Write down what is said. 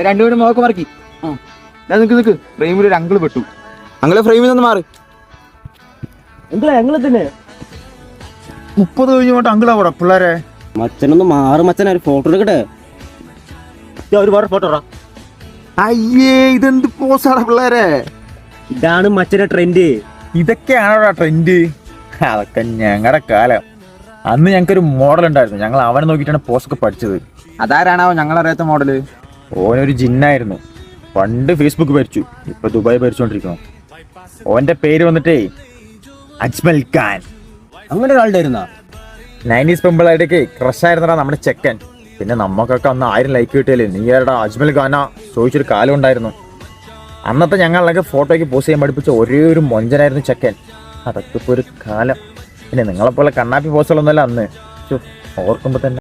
രണ്ടുപേരും മുഖമൊക്കെ മറക്കി. ഞാൻ നിക്ക് നിക്ക്. ഫ്രെയിമിൽ ഒരു അങ്കിൾ പെട്ടു. അങ്കിൾ ഫ്രെയിമിൽ നിന്ന് മാറി. എന്താ അങ്കിൾ തന്നെ മുപ്പത് കഴിഞ്ഞോട്ട് അങ്കിളാ അവിടെ പിള്ളേരെ. മച്ചനൊന്ന് മാറ് മച്ചന ഒരു ഫോട്ടോ എടുക്കട്ടെ? ഒരു വേറെ ഫോട്ടോ അയ്യേ ഇതെന്ത് പോസാണ് പിള്ളേരെ? ഇതാണ് മച്ചന്റെ ട്രെൻഡ് ഇതൊക്കെയാണോടാ ട്രെൻഡ് അതൊക്കെ ഞങ്ങളുടെ കാലം. അന്ന് ഞങ്ങൾക്കൊരു മോഡൽ ഉണ്ടായിരുന്നു. ഞങ്ങൾ അവനെ നോക്കിയിട്ടാണ് പോസ്റ്റൊക്കെ പഠിച്ചത്. അതാരാണാവോ ഞങ്ങളറിയാത്ത മോഡൽ ഓനൊരു ജിന്നായിരുന്നു. പണ്ട് ഫേസ്ബുക്ക് ഭരിച്ചു. ഇപ്പൊ ദുബായ് ഭരിച്ചോണ്ടിരിക്കണം ഓന്റെ പേര് വന്നിട്ടേ അജ്മൽ ഖാൻ. അങ്ങനെ ഒരാളുടെ ഇരുന്നാ നയന്റീസ് പെമ്പിളായിട്ടേക്ക് ക്രഷ് ആയിരുന്നടാ നമ്മുടെ ചെക്കൻ. പിന്നെ നമുക്കൊക്കെ അന്ന് ആയിരം ലൈക്ക് കിട്ടിയല്ലേ? നീ ആരുടെ അജ്മൽ ഖാന? ചോദിച്ചൊരു കാലം ഉണ്ടായിരുന്നു. അന്നത്തെ ഞങ്ങളൊക്കെ ഫോട്ടോയ്ക്ക് പോസ്റ്റ് ചെയ്യാൻ പഠിപ്പിച്ച ഒരേ ഒരു മൊഞ്ചനായിരുന്നു ചെക്കൻ. അതൊക്കെ ഇപ്പോൾ ഒരു കാലം. പിന്നെ നിങ്ങളെപ്പോലെ കണ്ണാപ്പി പോസ്റ്റുകളൊന്നുമല്ല അന്ന്. ഓർക്കുമ്പോൾ തന്നെ